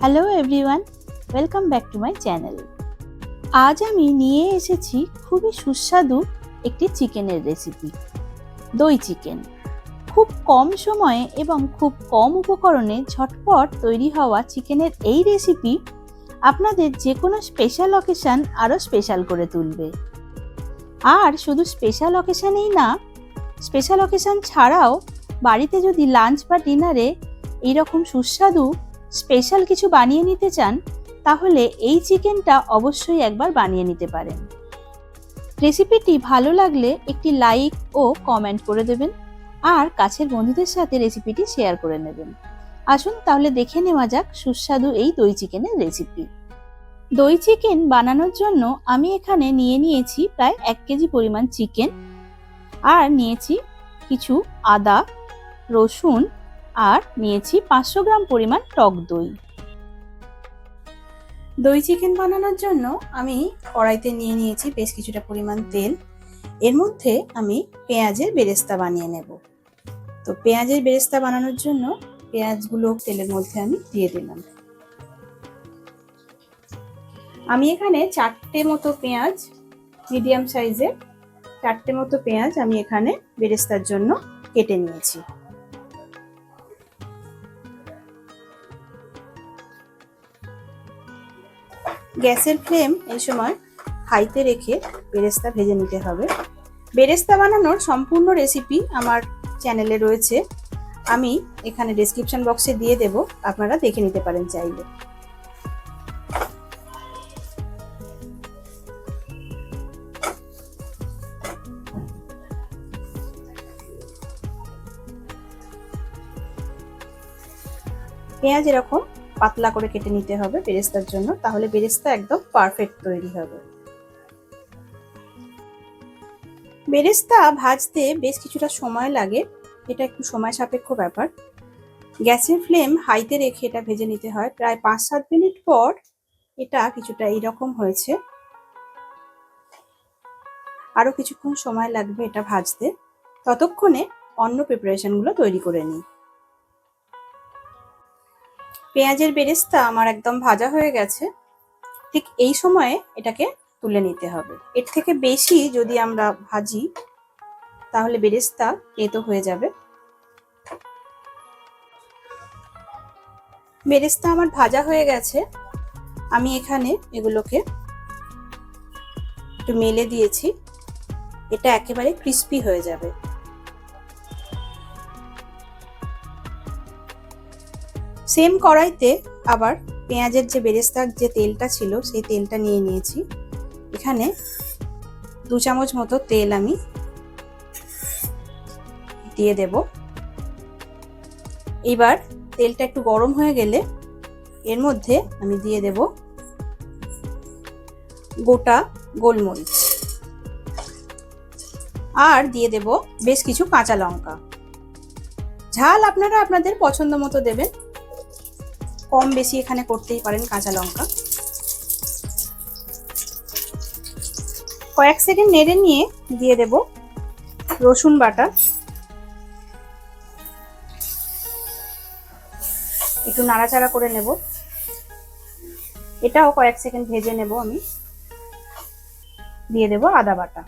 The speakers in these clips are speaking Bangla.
Hello everyone welcome back to my channel আজ আমি নিয়ে এসেছি খুবই সুস্বাদু একটি চিকেনের রেসিপি দই চিকেন। খুব কম সময়ে এবং খুব কম উপকরণে ঝটপট তৈরি হওয়া চিকেনের এই রেসিপি আপনাদের যে কোনো স্পেশাল অকেশান আরও স্পেশাল করে তুলবে। আর শুধু স্পেশাল অকেশানেই না স্পেশাল অকেশান ছাড়াও বাড়িতে যদি লাঞ্চ বা ডিনারে এইরকম সুস্বাদু স্পেশাল কিছু বানিয়ে নিতে চান, তাহলে এই চিকেনটা অবশ্যই একবার বানিয়ে নিতে পারেন। রেসিপিটি ভালো লাগলে একটি লাইক ও কমেন্ট করে দেবেন, আর কাছের বন্ধুদের সাথে রেসিপিটি শেয়ার করে নেবেন। আসুন তাহলে দেখে নেওয়া যাক সুস্বাদু এই দই চিকেনের রেসিপি। দই চিকেন বানানোর জন্য আমি এখানে নিয়ে নিয়েছি প্রায় এক কেজি পরিমাণ চিকেন, আর নিয়েছি কিছু আদা, রসুন আর নিয়েছি পাঁচশো গ্রাম পরিমাণ টক দই। দই চিকেন বানানোর জন্য আমি কড়াইতে নিয়ে নিয়েছি বেশ কিছুটা পরিমাণ তেল। এর মধ্যে আমি পেঁয়াজের বেরেস্তা বানিয়ে নেব। তো পেঁয়াজের বেরেস্তা বানানোর জন্য পেঁয়াজগুলো তেলের মধ্যে আমি দিয়ে দিলাম। আমি এখানে চারটে মতো পেঁয়াজ, মিডিয়াম সাইজের চারটে মতো পেঁয়াজ আমি এখানে বেরেস্তার জন্য কেটে নিয়েছি। গ্যাসের ফ্লেম এই সময় হাইতে রেখে বেরেস্তা ভেজে নিতে হবে। বেরেস্তা বানানোর সম্পূর্ণ রেসিপি আমার চ্যানেলে রয়েছে। আমি এখানে ডেসক্রিপশন বক্সে দিয়ে দেব, আপনারা দেখে নিতে পারেন চাইলে। পেঁয়াজ এরকম পাতলা করে কেটে নিতে হবে বেরেস্তার জন্য, তাহলে বেরেস্তা একদম পারফেক্ট তৈরি হবে। বেরেস্তা ভাজতে বেশ কিছুটা সময় লাগে, এটা একটু সময় সাপেক্ষ ব্যাপার। গ্যাসের ফ্লেম হাইতে রেখে এটা ভেজে নিতে হয়। প্রায় পাঁচ সাত মিনিট পর এটা কিছুটা এইরকম হয়েছে। আরও কিছুক্ষণ সময় লাগবে এটা ভাজতে। ততক্ষণে অন্য প্রিপারেশনগুলো তৈরি করে নিই। পেঁয়াজের বেরেস্তা আমার একদম ভাজা হয়ে গেছে। ঠিক এই সময়ে এটাকে তুলে নিতে হবে। এর থেকে বেশি যদি আমরা ভাজি, তাহলে বেরেস্তা তেতো হয়ে যাবে। বেরেস্তা আমার ভাজা হয়ে গেছে। আমি এখানে এগুলোকে একটু মেলে দিয়েছি। এটা একেবারে ক্রিস্পি হয়ে যাবে। সেম কড়াইতে আবার পেঁয়াজের যে বেরেস্তার যে তেলটা ছিল, সেই তেলটা নিয়ে নিয়েছি। এখানে দু চামচ মতো তেল আমি দিয়ে দেব। এবার তেলটা একটু গরম হয়ে গেলে এর মধ্যে আমি দিয়ে দেব গোটা গোলমরিচ। আর দিয়ে দেব বেশ কিছু কাঁচা লঙ্কা। ঝাল আপনারা আপনাদের পছন্দ মতো দেবেন। কম বেশি এখানে করতেই পারেন কাঁচা লঙ্কা। কয়েক সেকেন্ড নেড়ে নিয়ে দিয়ে দেব রসুন বাটা। একটু নাড়াচাড়া করে নেব। এটাও কয়েক সেকেন্ড ভেজে নেব আমি। দিয়ে দেব আদা বাটা।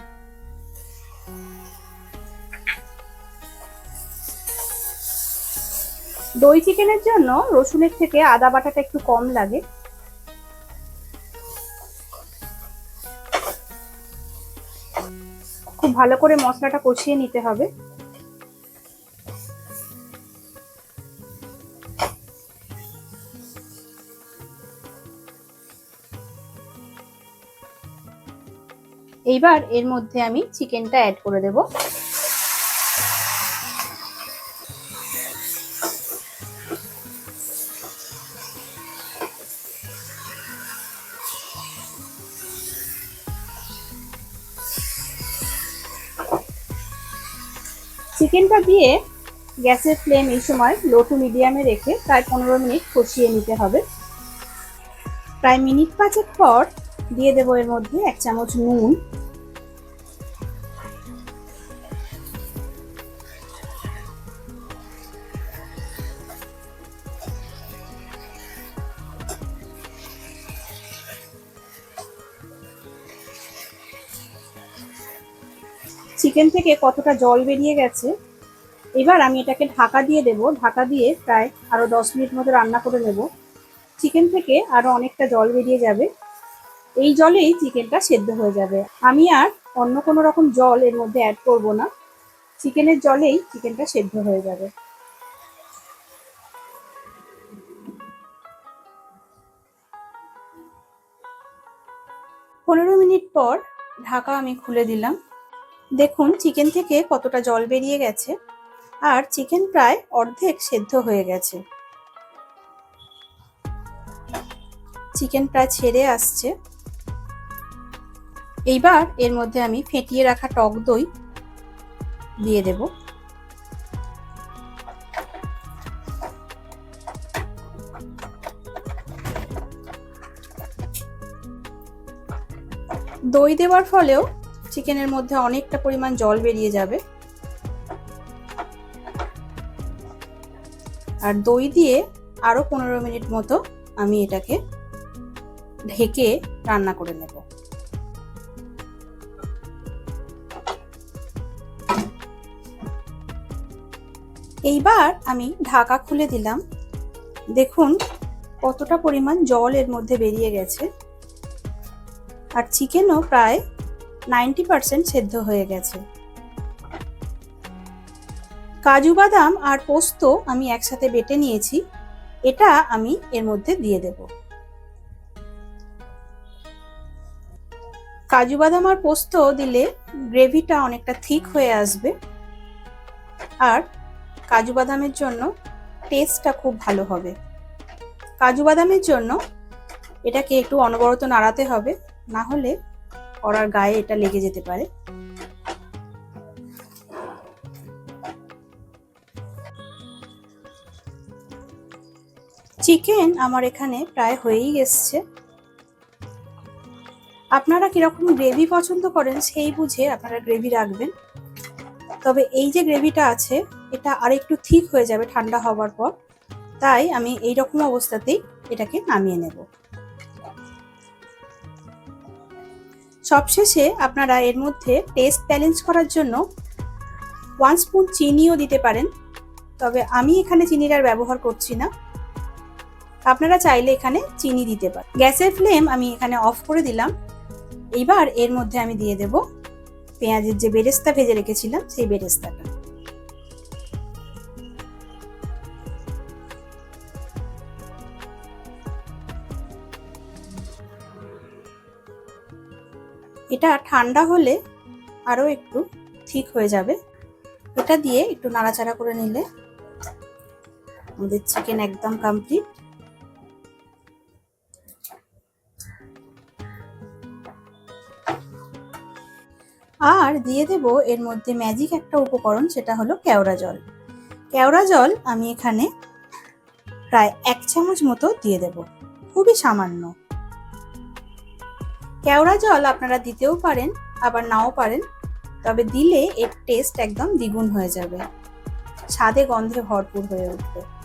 দই চিকেনের জন্য রসুনের থেকে আদা বাটাটা একটু কম লাগে। খুব ভালো করে মশলাটা কষিয়ে নিতে হবে। এইবার এর মধ্যে আমি চিকেনটা অ্যাড করে দেবো। চিকেনটা দিয়ে গ্যাসের ফ্লেম এই সময় লো টু মিডিয়ামে রেখে প্রায় পনেরো মিনিট কষিয়ে নিতে হবে। প্রায় মিনিট পাঁচেক পর দিয়ে দেবো এর মধ্যে এক চামচ নুন চিকেন থেকে কতটা জল বেরিয়ে গেছে, এবার আমি এটাকে ঢাকা দিয়ে দেব। ঢাকা দিয়ে প্রায় আরও দশ মিনিট মতো রান্না করে নেব। চিকেন থেকে আরও অনেকটা জল বেরিয়ে যাবে। এই জলেই চিকেনটা সেদ্ধ হয়ে যাবে। আমি আর অন্য কোনো রকম জল এর মধ্যে অ্যাড করব না। চিকেনের জলেই চিকেনটা সেদ্ধ হয়ে যাবে। পনেরো মিনিট পর ঢাকা আমি খুলে দিলাম। দেখুন চিকেন থেকে কতটা জল বেরিয়ে গেছে, আর চিকেন প্রায় অর্ধেক সেদ্ধ হয়ে গেছে। চিকেন প্রায় ছেড়ে আসছে। এইবার এর মধ্যে আমি ফেটিয়ে রাখা টক দই দিয়ে দেব। দই দেওয়ার ফলেও চিকেনের মধ্যে অনেকটা পরিমাণ জল বেরিয়ে যাবে। আর দই দিয়ে আরও পনেরো মিনিট মতো আমি এটাকে ঢেকে রান্না করে নেব। এইবার আমি ঢাকা খুলে দিলাম। দেখুন কতটা পরিমাণ জল এর মধ্যে বেরিয়ে গেছে। আর চিকেনও প্রায় নাইনটি পার্সেন্ট সেদ্ধ হয়ে গেছে। কাজু বাদাম আর পোস্ত আমি একসাথে বেটে নিয়েছি, এটা আমি এর মধ্যে দিয়ে দেব। কাজু বাদাম আর পোস্ত দিলে গ্রেভিটা অনেকটা থিক হয়ে আসবে, আর কাজু বাদামের জন্য টেস্টটা খুব ভালো হবে। কাজু বাদামের জন্য এটাকে একটু অনবরত নাড়াতে হবে, না হলে কড়ার গায়ে এটা লেগে যেতে পারে। চিকেন আমার এখানে প্রায় হয়েই এসছে। আপনারা কীরকম গ্রেভি পছন্দ করেন সেই বুঝে আপনারা গ্রেভি রাখবেন। তবে এই যে গ্রেভিটা আছে, এটা আর একটু ঠিক হয়ে যাবে ঠান্ডা হওয়ার পর। তাই আমি এই রকম অবস্থাতেই এটাকে নামিয়ে নেব। সবশেষে আপনারা এর মধ্যে টেস্ট ব্যালেন্স করার জন্য ওয়ান স্পুন চিনিও দিতে পারেন। তবে আমি এখানে চিনির আর ব্যবহার করছি না। আপনারা চাইলে এখানে চিনি দিতে পারেন। গ্যাসের ফ্লেম আমি এখানে অফ করে দিলাম। এইবার এর মধ্যে আমি দিয়ে দেব পেঁয়াজের যে বেরেস্তা ভেজে রেখেছিলাম, সেই বেরেস্তাটা। এটা ঠান্ডা হলে আরও একটু ঠিক হয়ে যাবে। এটা দিয়ে একটু নাড়াচাড়া করে নিলে আমাদের চিকেন একদম কমপ্লিট আর দিয়ে দেব এর মধ্যে ম্যাজিক একটা উপকরণ, সেটা হলো কেওড়া জল। কেওড়া জল আমি এখানে প্রায় এক চামচ মতো দিয়ে দেব। খুবই সামান্য। কেওড়া জল আপনারা দিতেও পারেন, আবার নাও পারেন, তবে দিলে এর টেস্ট একদম দ্বিগুণ হয়ে যাবে। স্বাদে গন্ধে ভরপুর হয়ে উঠবে।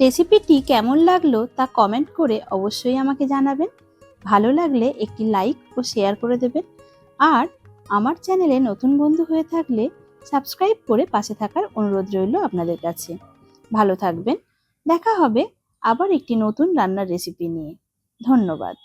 রেসিপিটি কেমন লাগল তা কমেন্ট করে অবশ্যই আমাকে জানাবেন। ভালো লাগলে একটি লাইক ও শেয়ার করে দেবেন। আর আমার চ্যানেলে নতুন বন্ধু হয়ে থাকলে সাবস্ক্রাইব করে পাশে থাকার অনুরোধ রইল আপনাদের কাছে। ভালো থাকবেন। দেখা হবে আবার একটি নতুন রান্নার রেসিপি নিয়ে। ধন্যবাদ।